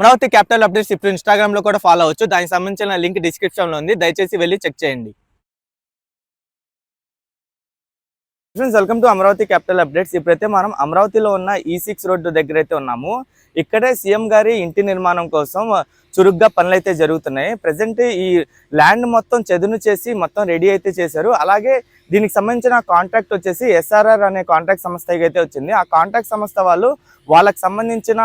Amaravati capital updates ఇప్పుడు ఇన్స్టాగ్రామ్లో కూడా ఫాలో అవ్వచ్చు. దానికి సంబంధించిన లింక్ డిస్క్రిప్షన్లో ఉంది. దయచేసి వెళ్ళి చెక్ చేయండి. Friends welcome to Amaravati capital updates. ఇప్పుడైతే మనం అమరావతిలో ఉన్న e ఈ సిక్స్ రోడ్డు దగ్గర అయితే ఉన్నాము. ఇక్కడే సీఎం గారి ఇంటి నిర్మాణం కోసం చురుగ్గా పనులు అయితే జరుగుతున్నాయి. ప్రజెంట్ ఈ ల్యాండ్ మొత్తం చదును చేసి మొత్తం రెడీ అయితే చేశారు. అలాగే దీనికి సంబంధించిన కాంట్రాక్ట్ వచ్చేసి ఎస్ఆర్ఆర్ అనే కాంట్రాక్ట్ సంస్థకి అయితే వచ్చింది. ఆ కాంట్రాక్ట్ సంస్థ వాళ్ళు వాళ్ళకి సంబంధించిన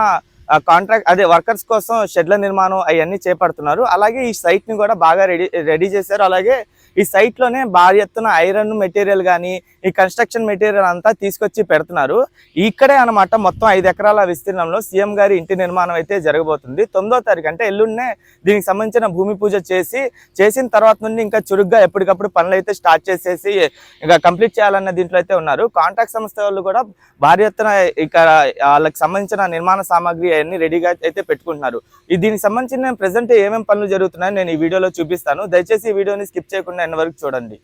కాంట్రాక్ట్ అదే వర్కర్స్ కోసం షెడ్ల నిర్మాణం అవన్నీ చేపడుతున్నారు. అలాగే ఈ సైట్ని కూడా బాగా రెడీ రెడీ చేశారు. అలాగే ఈ సైట్లోనే భారీ ఎత్తున ఐరన్ మెటీరియల్ కానీ ఈ కన్స్ట్రక్షన్ మెటీరియల్ అంతా తీసుకొచ్చి పెడుతున్నారు. ఇక్కడే అన్నమాట మొత్తం ఐదు ఎకరాల విస్తీర్ణంలో సీఎం గారి ఇంటి నిర్మాణం అయితే జరగబోతుంది. తొమ్మిదో తారీఖు అంటే ఎల్లుండే దీనికి సంబంధించిన భూమి పూజ చేసి చేసిన తర్వాత నుండి ఇంకా చురుగ్గా ఎప్పటికప్పుడు పనులు అయితే స్టార్ట్ చేసేసి ఇంకా కంప్లీట్ చేయాలన్న దీంట్లో అయితే ఉన్నారు. కాంట్రాక్ట్ సంస్థ వాళ్ళు కూడా భారీ ఎత్తున ఇక్కడ వాళ్ళకి సంబంధించిన నిర్మాణ సామాగ్రి అవన్నీ రెడీగా అయితే పెట్టుకుంటున్నారు. దీనికి సంబంధించిన ప్రజెంట్ ఏమేమి పనులు జరుగుతున్నాయో నేను ఈ వీడియోలో చూపిస్తాను. దయచేసి ఈ వీడియోని స్కిప్ చేయకుండా ఎన్న వరకు చూడండి.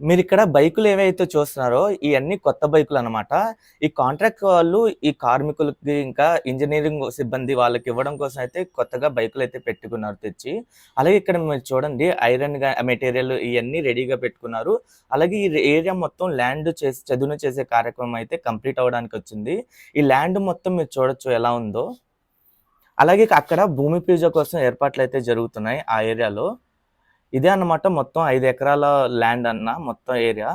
మీరు ఇక్కడ బైకులు ఏవైతే చూస్తున్నారో ఇవన్నీ కొత్త బైకులు అన్నమాట. ఈ కాంట్రాక్ట్ వాళ్ళు ఈ కార్మికులకి ఇంకా ఇంజనీరింగ్ సిబ్బంది వాళ్ళకి ఇవ్వడం కోసం అయితే కొత్తగా బైకులు అయితే పెట్టుకున్నారు తెచ్చి. అలాగే ఇక్కడ మీరు చూడండి ఐరన్ మెటీరియల్ ఇవన్నీ రెడీగా పెట్టుకున్నారు. అలాగే ఈ ఏరియా మొత్తం ల్యాండ్ చేసి చదును చేసే కార్యక్రమం అయితే కంప్లీట్ అవ్వడానికి వచ్చింది. ఈ ల్యాండ్ మొత్తం మీరు చూడొచ్చు ఎలా ఉందో. అలాగే అక్కడ భూమి పూజ కోసం ఏర్పాట్లు అయితే జరుగుతున్నాయి ఆ ఏరియాలో. ఇదే అన్నమాట మొత్తం ఐదు ఎకరాల ల్యాండ్ అన్న మొత్తం ఏరియా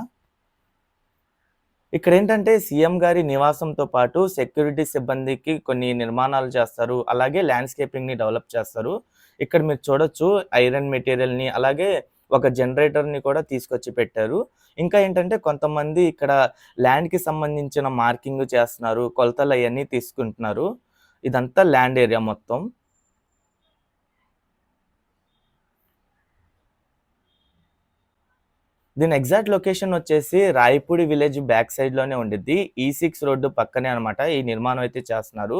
ఇక్కడ ఏంటంటే సీఎం గారి నివాసంతో పాటు సెక్యూరిటీ సిబ్బందికి కొన్ని నిర్మాణాలు చేస్తారు. అలాగే ల్యాండ్స్కేపింగ్ని డెవలప్ చేస్తారు. ఇక్కడ మీరు చూడొచ్చు ఐరన్ మెటీరియల్ని అలాగే ఒక జనరేటర్ని కూడా తీసుకొచ్చి పెట్టారు. ఇంకా ఏంటంటే కొంతమంది ఇక్కడ ల్యాండ్కి సంబంధించిన మార్కింగ్ చేస్తున్నారు కొలతలు అవన్నీ తీసుకుంటున్నారు. ఇదంతా ల్యాండ్ ఏరియా మొత్తం. దీని ఎగ్జాక్ట్ లొకేషన్ వచ్చేసి రాయపూడి విలేజ్ బ్యాక్ సైడ్లోనే ఉండిద్ది. E ఈ సిక్స్ రోడ్డు పక్కనే అనమాట ఈ నిర్మాణం అయితే చేస్తున్నారు.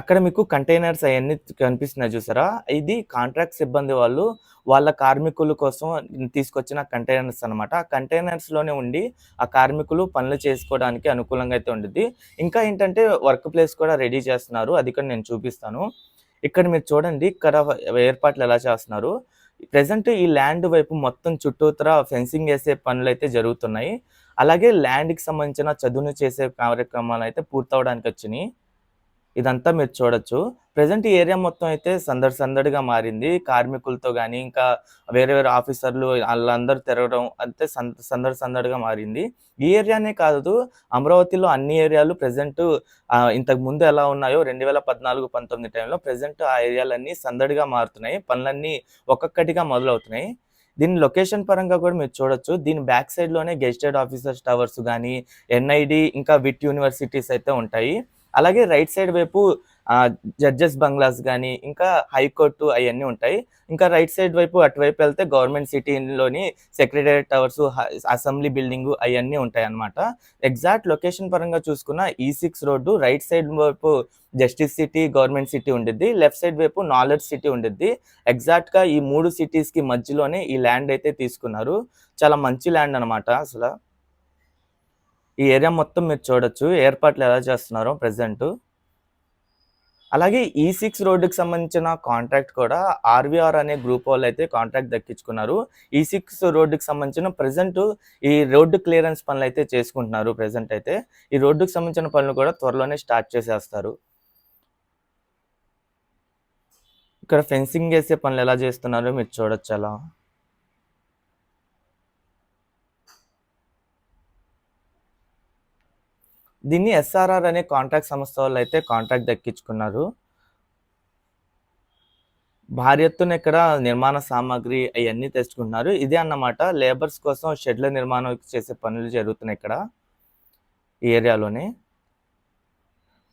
అక్కడ మీకు కంటైనర్స్ అవన్నీ కనిపిస్తున్నాయి చూసారా? ఇది కాంట్రాక్ట్ సిబ్బంది వాళ్ళు వాళ్ళ కార్మికుల కోసం తీసుకొచ్చిన కంటైనర్స్ అన్నమాట. ఆ కంటైనర్స్లోనే ఉండి ఆ కార్మికులు పనులు చేసుకోవడానికి అనుకూలంగా అయితే ఉండిద్ది. ఇంకా ఏంటంటే వర్క్ ప్లేస్ కూడా రెడీ చేస్తున్నారు. అది కూడా నేను చూపిస్తాను. ఇక్కడ మీరు చూడండి ఇక్కడ ఏర్పాట్లు ఎలా చేస్తున్నారు. ప్రజెంట్ ఈ ల్యాండ్ వైపు మొత్తం చుట్టూతర ఫెన్సింగ్ వేసే పనులు అయితే జరుగుతున్నాయి. అలాగే ల్యాండ్కి సంబంధించిన చదువును చేసే కార్యక్రమాలు అయితే పూర్తవడానికి వచ్చినాయి ఇదంతా మీరు చూడొచ్చు. ప్రజెంట్ ఈ ఏరియా మొత్తం అయితే సందడి సందడిగా మారింది. కార్మికులతో కానీ ఇంకా వేరే వేరే ఆఫీసర్లు వాళ్ళందరూ తిరగడం అంతే సంద సందడి సందడిగా మారింది. ఈ ఏరియానే కాదు అమరావతిలో అన్ని ఏరియాలు ప్రజెంట్ ఇంతకు ముందు ఎలా ఉన్నాయో రెండు వేల పద్నాలుగు పంతొమ్మిది టైంలో ప్రజెంట్ ఆ ఏరియాలన్నీ సందడిగా మారుతున్నాయి. పనులన్నీ ఒక్కొక్కటిగా మొదలవుతున్నాయి. దీని లొకేషన్ పరంగా కూడా మీరు చూడొచ్చు. దీని బ్యాక్ సైడ్లోనే గెజిటెడ్ గెస్టెడ్ ఆఫీసర్స్ టవర్స్ కానీ ఎన్ఐడి ఇంకా విట్ యూనివర్సిటీస్ అయితే ఉంటాయి. అలాగే రైట్ సైడ్ వైపు జడ్జెస్ బంగ్లాస్ కానీ ఇంకా హైకోర్టు అవన్నీ ఉంటాయి. ఇంకా రైట్ సైడ్ వైపు అటువైపు వెళ్తే గవర్నమెంట్ సిటీలోని సెక్రటరీ టవర్స్ అసెంబ్లీ బిల్డింగ్ అవన్నీ ఉంటాయి అన్నమాట ఎగ్జాక్ట్ లొకేషన్ పరంగా చూసుకున్న ఈ సిక్స్ రోడ్డు రైట్ సైడ్ వైపు జస్టిస్ సిటీ గవర్నమెంట్ సిటీ ఉండిద్ది. లెఫ్ట్ సైడ్ వైపు నాలెడ్జ్ సిటీ ఉండిద్ది. ఎగ్జాక్ట్గా ఈ మూడు సిటీస్కి మధ్యలోనే ఈ ల్యాండ్ అయితే తీసుకున్నారు. చాలా మంచి ల్యాండ్ అన్నమాట అసలు. ఈ ఏరియా మొత్తం మీరు చూడొచ్చు. ఏర్పాట్లు ఎలా చేస్తున్నారో ప్రజెంట్ అలాగే e ఈ సిక్స్ రోడ్డుకి సంబంధించిన కాంట్రాక్ట్ కూడా ఆర్వీఆర్ అనే గ్రూప్ వాళ్ళు అయితే కాంట్రాక్ట్ దక్కించుకున్నారు. E ఈ సిక్స్ రోడ్డుకి సంబంధించిన ప్రజెంట్ ఈ రోడ్డు క్లియరెన్స్ పనులు అయితే చేసుకుంటున్నారు ప్రజెంట్ అయితే ఈ రోడ్డుకి సంబంధించిన పనులు కూడా త్వరలోనే స్టార్ట్ చేసేస్తారు. ఇక్కడ ఫెన్సింగ్ వేసే పనులు ఎలా చేస్తున్నారో మీరు చూడొచ్చు అలా. దీన్ని ఎస్ఆర్ఆర్ అనే కాంట్రాక్ట్ సంస్థ వాళ్ళు అయితే కాంట్రాక్ట్ దక్కించుకున్నారు. భారీ ఎత్తున ఇక్కడ నిర్మాణ సామాగ్రి అవన్నీ తెచ్చుకుంటున్నారు. ఇదే అన్నమాట లేబర్స్ కోసం షెడ్ల నిర్మాణం చేసే పనులు జరుగుతున్నాయి ఇక్కడ ఈ ఏరియాలోనే.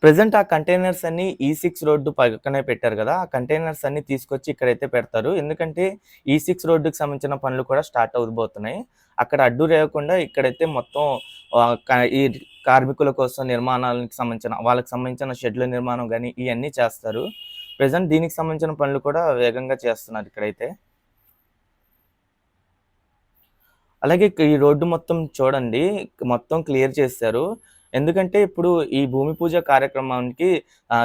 ప్రజెంట్ ఆ కంటైనర్స్ అన్ని e ఈ సిక్స్ రోడ్డు పక్కనే పెట్టారు కదా ఆ కంటైనర్స్ అన్ని తీసుకొచ్చి ఇక్కడైతే పెడతారు. ఎందుకంటే e ఈ సిక్స్ రోడ్డుకి సంబంధించిన పనులు కూడా స్టార్ట్ అవబోతున్నాయి. అక్కడ అడ్డు లేకుండా ఇక్కడైతే మొత్తం ఈ కార్మికుల కోసం నిర్మాణాలకు సంబంధించిన వాళ్ళకి సంబంధించిన షెడ్ల నిర్మాణం కానీ ఇవన్నీ చేస్తారు. ప్రజెంట్ దీనికి సంబంధించిన పనులు కూడా వేగంగా చేస్తున్నారు ఇక్కడైతే. అలాగే ఈ రోడ్డు మొత్తం చూడండి మొత్తం క్లియర్ చేశారు. ఎందుకంటే ఇప్పుడు ఈ భూమి పూజ కార్యక్రమానికి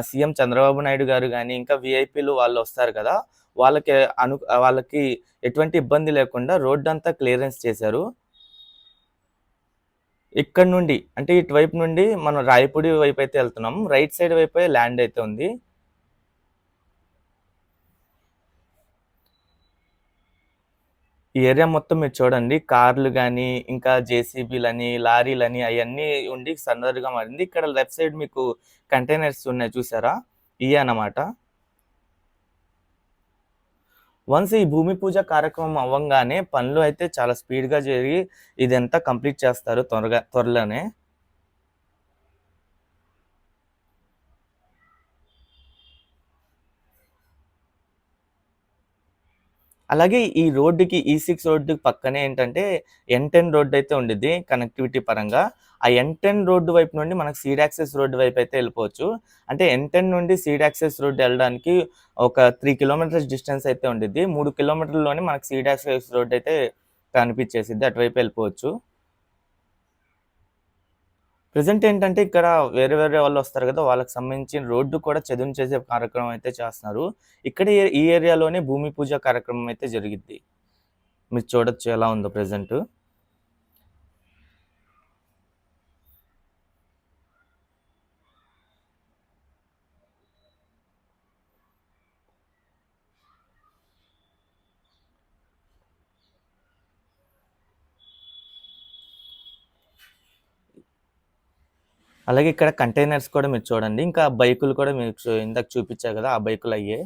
సీఎం చంద్రబాబు నాయుడు గారు కానీ ఇంకా వీఐపీలు వాళ్ళు వస్తారు కదా! వాళ్ళకి అను వాళ్ళకి ఎటువంటి ఇబ్బంది లేకుండా రోడ్డు అంతా క్లియరెన్స్ చేశారు. ఇక్కడ నుండి అంటే ఇటువైపు నుండి మనం రాయపూడి వైపు అయితే వెళ్తున్నాం రైట్ సైడ్ వైపు ల్యాండ్ అయితే ఉంది. ఈ ఏరియా మొత్తం మీరు చూడండి. కార్లు కానీ ఇంకా జేసీబీలని, లారీలని అవన్నీ ఉండి సందడిగా మారింది. ఇక్కడ లెఫ్ట్ సైడ్ మీకు కంటైనర్స్ ఉన్నాయి చూసారా? ఇయే అన్నమాట. వన్స్ ఈ భూమి పూజ కార్యక్రమం అవ్వగానే పనులు అయితే చాలా స్పీడ్‌గా జరిగి ఇదంతా కంప్లీట్ చేస్తారు త్వరగా త్వరలోనే. అలాగే ఈ రోడ్డుకి ఈ సిక్స్ రోడ్డుకి పక్కనే ఏంటంటే ఎన్ టెన్ రోడ్డు అయితే ఉండిద్ది కనెక్టివిటీ పరంగా. ఆ ఎన్10 రోడ్డు వైపు నుండి మనకు సీడ్ యాక్సెస్ రోడ్డు అయితే వెళ్ళిపోవచ్చు అంటే ఎన్10 నుండి సీడ్ యాక్సెస్ రోడ్డు వెళ్ళడానికి ఒక త్రీ కిలోమీటర్స్ డిస్టెన్స్ అయితే ఉండిద్ది. 3 కిలోమీటర్లలోనే మనకు సీడ్ యాక్సెస్ రోడ్డయితే కనిపించేసింది అటువైపు వెళ్ళిపోవచ్చు ప్రెజెంట్ ఏంటంటే ఇక్కడ వేరే వేరే వాళ్ళు వస్తారు కదా వాళ్ళకి సంబంధించిన రోడ్డు కూడా చదును చేసే కార్యక్రమం అయితే చేస్తున్నారు. ఇక్కడ ఈ ఈ ఏరియాలోనే భూమి పూజ కార్యక్రమం అయితే జరిగిద్ది. మీరు చూడొచ్చు ఎలా ఉందో ప్రెజెంటు. అలాగే ఇక్కడ కంటైనర్స్ కూడా మీరు చూడండి. ఇంకా బైకులు కూడా మీకు ఇందాక చూపించారు కదా ఆ బైకులు అయ్యే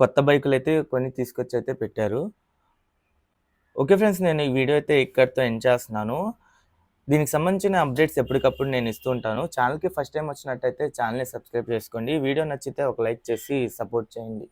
కొత్త బైకులు అయితే కొన్ని తీసుకొచ్చి అయితే పెట్టారు. Okay friends. నేను ఈ వీడియో అయితే ఇక్కడితో ఎండ్ చేస్తున్నాను. దీనికి సంబంధించిన అప్డేట్స్ ఎప్పటికప్పుడు నేను ఇస్తూ ఉంటాను. ఛానల్కి ఫస్ట్ టైం వచ్చినట్టయితే ఛానల్ని సబ్స్క్రైబ్ చేసుకోండి. వీడియో నచ్చితే ఒక లైక్ చేసి సపోర్ట్ చేయండి.